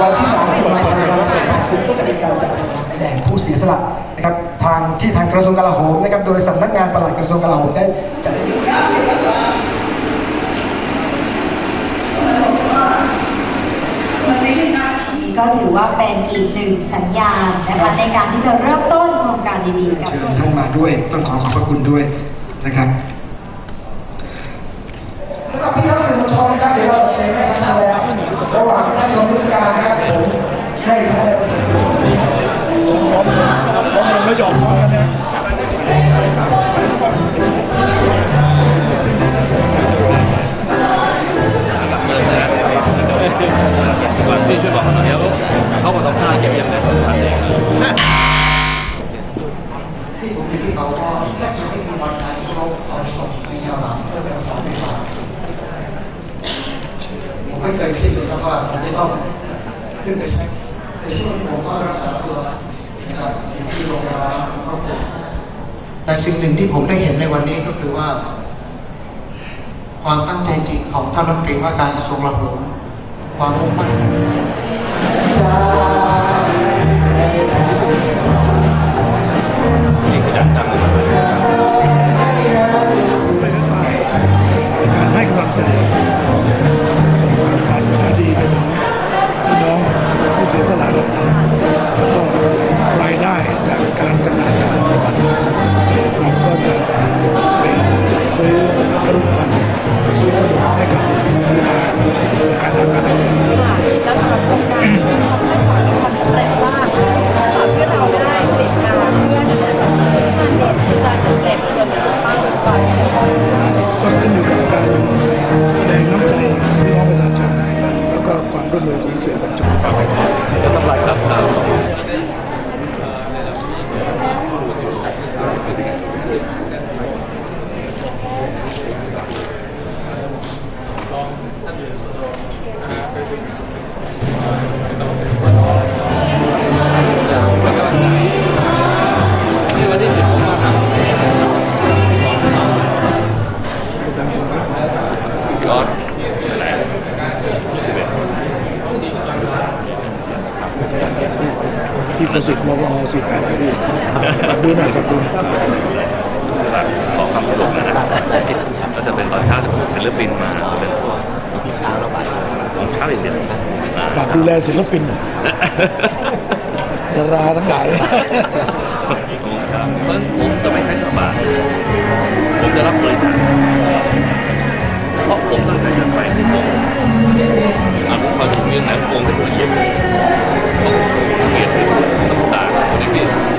วันที่3กุมภาพันธ์วันถ่ายภาพซึ่งก็จะเป็นการจัดรางวัลแด่ผู้เสียสละนะครับทางที่ทางกระทรวงกลาโหมนะครับโดยสำนักงานปลัดกระทรวงกลาโหมได้จัดนี่ก็ถือว่าเป็นอีกหนึ่งสัญญาณนะคะในการที่จะเริ่มต้นโครงการดีๆกับเชิญท่านมาด้วย ต้องขอขอบพระคุณด้วยนะครับสำหรับพี่น้องสื่อมวลชนนะครับเดี๋ยวเราจะเตรียมให้ท่านแล้ว หยอกพร้อมกันนะก่อนพี่ช่วยบอกเขาหน่อยเดี๋ยวเขาบอกต้องฆ่าเก็บยังไงทำเองที่ผมอยู่ที่เขาก็แทบจะไม่มีวันการสลบเอาศพในแนวหลังเพื่อไปเอาของในป่าผมไม่เคยคิดเลยนะว่าผมจะต้องขึ้นไปใช้แต่ช่วงที่ผมก็รักษาตัวนะครับอยู่ที่โรงพยาบาลครอบครัว แต่สิ่งหนึ่งที่ผมได้เห็นในวันนี้ก็คือว่า ความตั้งใจจริงของท่านรัฐมนตรีว่าการกระทรวงกลาโหมความมุ่งมั่น ให้กับการทำงานแล้วสำหรับโครงการมีความคาดหวังมีความสำเร็จว่าจะเพื่อเราได้ผลิตงานเพื่อนเนี่ยจะสำเร็จจนถึงเป้าหมายก่อนก็ขึ้นอยู่กับการแสดงน้ำใจพี่น้องประชาชนแล้วก็ความร่วมมือของสื่อมวลชนเสียงประชายครับครับ นี่วันที่สิทำพี่ออสไหนที่โคสิตมว48ครับพี่ฝากดูหน่อยฝากดูหน่อยขอความสะดวกนะนะก็จะเป็นตอนเช้าจะเป็นศิลปินมาเป็นาอย่างเดียวฝากดูแลศิลปินหน่อยดาราทั้งหลายผมจะไม่ใช้ชาวบ้านผมจะรับบริจาคเพราะผมตั้งใจจะไปที่ผมอานผมคอยดูเรื่องไหนผมจะไเยี่ยมผมเกลียดที่สุดต้ำตาคนในนี้